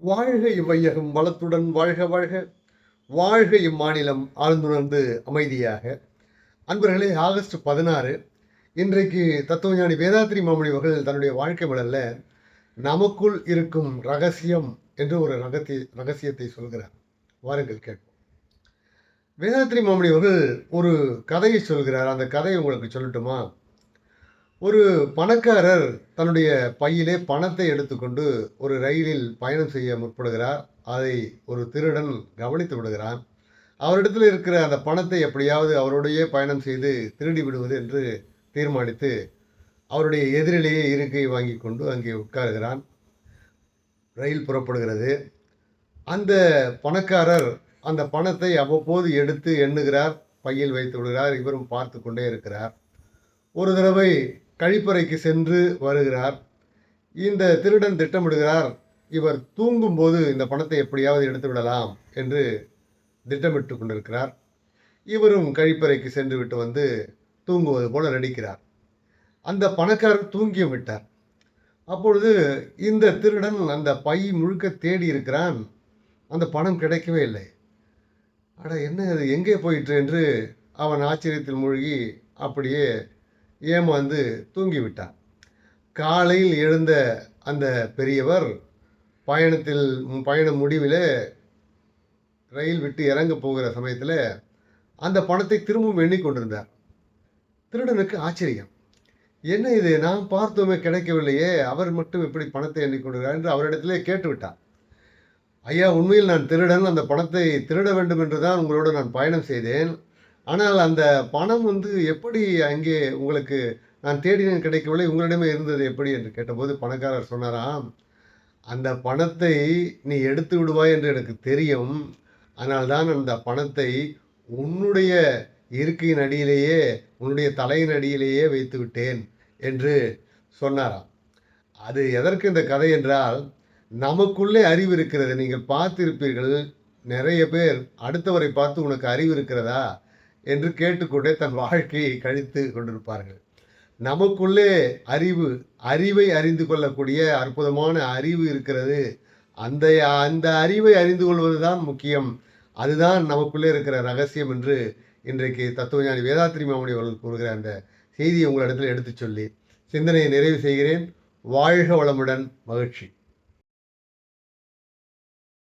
வாழ்க இவ்வையகம் வளத்துடன் வாழ்க வாழ்க. வாழ்க இம்மாநிலம் ஆழ்ந்துணர்ந்து அமைதியாக. அன்பர்களே ஆகஸ்ட் பதினாறு இன்றைக்கு தத்துவஞானி வேதாத்திரி மாமணி அவர்கள் தன்னுடைய வாழ்க்கை மலரில் நமக்குள் இருக்கும் ரகசியம் என்று ஒரு ரகத்தை ரகசியத்தை சொல்கிறார். வாருங்கள் கேட்போம். வேதாத்திரி மாமணி அவர்கள் ஒரு கதையை சொல்கிறார். அந்த கதையை உங்களுக்கு சொல்லட்டுமா? ஒரு பணக்காரர் தன்னுடைய பையிலே பணத்தை எடுத்துக்கொண்டு ஒரு ரயிலில் பயணம் செய்ய முற்படுகிறார். அதை ஒரு திருடன் கவனித்து விடுகிறான். அவரிடத்தில் இருக்கிற அந்த பணத்தை எப்படியாவது அவருடைய பயணம் செய்து திருடி விடுவது என்று தீர்மானித்து அவருடைய எதிரிலேயே இருக்கை வாங்கி கொண்டு அங்கே உட்காருகிறான். ரயில் புறப்படுகிறது. அந்த பணக்காரர் அந்த பணத்தை அவ்வப்போது எடுத்து எண்ணுகிறார். பையில் வைத்து விடுகிறார். இவரும் பார்த்து கொண்டே இருக்கிறார். ஒரு தடவை கழிப்பறைக்கு சென்று வருகிறார். இந்த திருடன் திட்டமிடுகிறார். இவர் தூங்கும்போது இந்த பணத்தை எப்படியாவது எடுத்து விடலாம் என்று திட்டமிட்டு கொண்டிருக்கிறார். இவரும் கழிப்பறைக்கு சென்று விட்டு வந்து தூங்குவது போல நடிக்கிறார். அந்த பணக்காரர் தூங்கி விட்டார். அப்பொழுது இந்த திருடன் அந்த பை முழுக்க தேடி இருக்கிறான். அந்த பணம் கிடைக்கவே இல்லை. அட என்ன இது? எங்கே போயிற்று? என்று அவன் ஆச்சரியத்தில் மூழ்கி அப்படியே ஏமாந்து தூங்கிவிட்டார் காலையில் எழுந்த அந்த பெரியவர் பயணத்தில் பயண முடிவில் ரயில் விட்டு இறங்க போகிற சமயத்தில் அந்த பணத்தை திரும்பவும் எண்ணிக்கொண்டிருந்தார் திருடனுக்கு ஆச்சரியம். என்ன இது? நாம் பார்த்தோமே கிடைக்கவில்லையே. அவர் மட்டும் எப்படி பணத்தை எண்ணிக்கொண்டிருக்கிறார் என்று அவரிடத்திலே கேட்டுவிட்டார். ஐயா உண்மையில் நான் திருடன். அந்த பணத்தை திருட வேண்டும் என்று தான் உங்களோடு நான் பயணம் செய்தேன். ஆனால் அந்த பணம் வந்து எப்படி அங்கே உங்களுக்கு நான் தேடினேன் கிடைக்கவில்லை உங்களிடமே இருந்தது எப்படி என்று கேட்டபோது பணக்காரர் சொன்னாராம் அந்த பணத்தை நீ எடுத்து விடுவாய் என்று எனக்கு தெரியும் அதனால்தான் அந்த பணத்தை உன்னுடைய இருக்கையின் அடியிலேயே உன்னுடைய தலையின் அடியிலேயே வைத்து விட்டேன் என்று சொன்னாராம். அது எதற்கு இந்த கதை என்றால் நமக்குள்ளே அறிவு இருக்கிறது. நீங்கள் பார்த்திருப்பீர்கள் நிறைய பேர் அடுத்தவரை பார்த்து உனக்கு அறிவு இருக்கிறதா? என்று கேட்டுக்கொண்டே தன் வாழ்க்கையை கழித்து கொண்டிருப்பார்கள். நமக்குள்ளே அறிவு அறிவை அறிந்து கொள்ளக்கூடிய அற்புதமான அறிவு இருக்கிறது. அந்த அந்த அறிவை அறிந்து கொள்வது தான் முக்கியம். அதுதான் நமக்குள்ளே இருக்கிற ரகசியம் என்று இன்றைக்கு தத்துவஞானி வேதாத்திரி மாமணி அவர்கள் கூறுகிற அந்த செய்தியை உங்களிடத்தில் எடுத்துச் சொல்லி சிந்தனையை நிறைவு செய்கிறேன். வாழ்க வளமுடன் மகிழ்ச்சி.